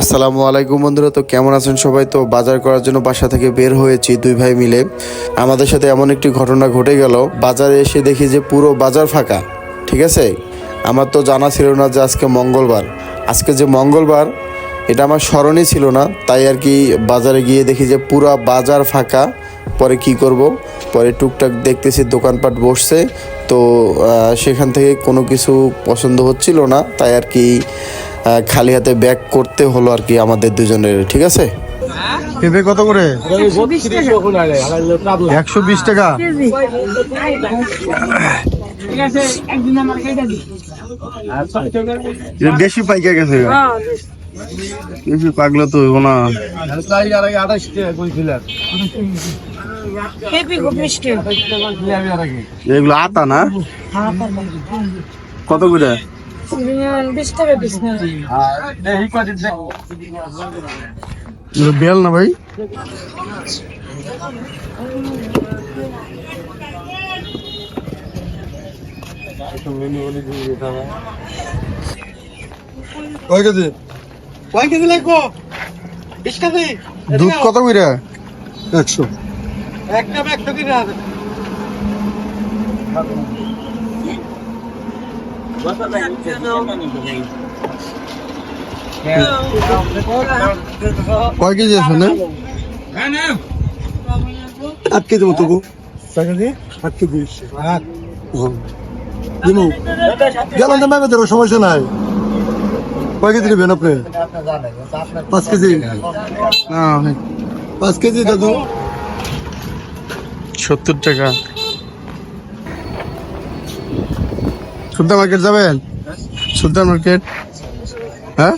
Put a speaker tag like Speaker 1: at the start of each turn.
Speaker 1: আসসালামু আলাইকুম বন্ধুরা, তো কেমন আছেন সবাই? তো বাজার করার জন্য বাসা থেকে বের হয়েছি দুই ভাই মিলে। আমাদের সাথে এমন একটি ঘটনা ঘটে গেল। বাজারে এসে দেখি যে পুরো বাজার ফাঁকা, ঠিক আছে? আমার তো জানা ছিল না যে আজকে মঙ্গলবার। আজকে যে মঙ্গলবার, এটা আমার স্মরণই ছিল না। তাই আর কি বাজারে গিয়ে দেখি যে পুরো বাজার ফাঁকা। পরে কি করব? পরে টুকটাক দেখতেছি দোকানপাট বসছে। তো সেখান থেকে কোনো কিছু পছন্দ হচ্ছিল না। তাই আর কি খালি হাতে ব্যাক করতে হলো আর কি আমাদের দুজনের, ঠিক আছে?
Speaker 2: পেঁপে কত করে? একশো বিশ টাকা। বেশি পাইকা গেছে। বেশি পাকলে তো হইব না। এগুলো আতা না? কত করে? বেল না ভাই? কয় কেজি?
Speaker 3: কয় কেজি লাগবো? বিশ কেজি?
Speaker 2: দুধ কত করে একশো।
Speaker 3: একটা একশো কেজি আছে।
Speaker 2: কয় কেজি আছে না? আট কেজি মতো গো। আট কেজি। গেলাম তো ধরো সমস্যা নাই। কয় কেজি নেবেন আপনি? পাঁচ কেজি। পাঁচ কেজি দাদু। সত্তর টাকা। সুলতান মার্কেট যাবেন? সুলতান মার্কেট হ্যাঁ?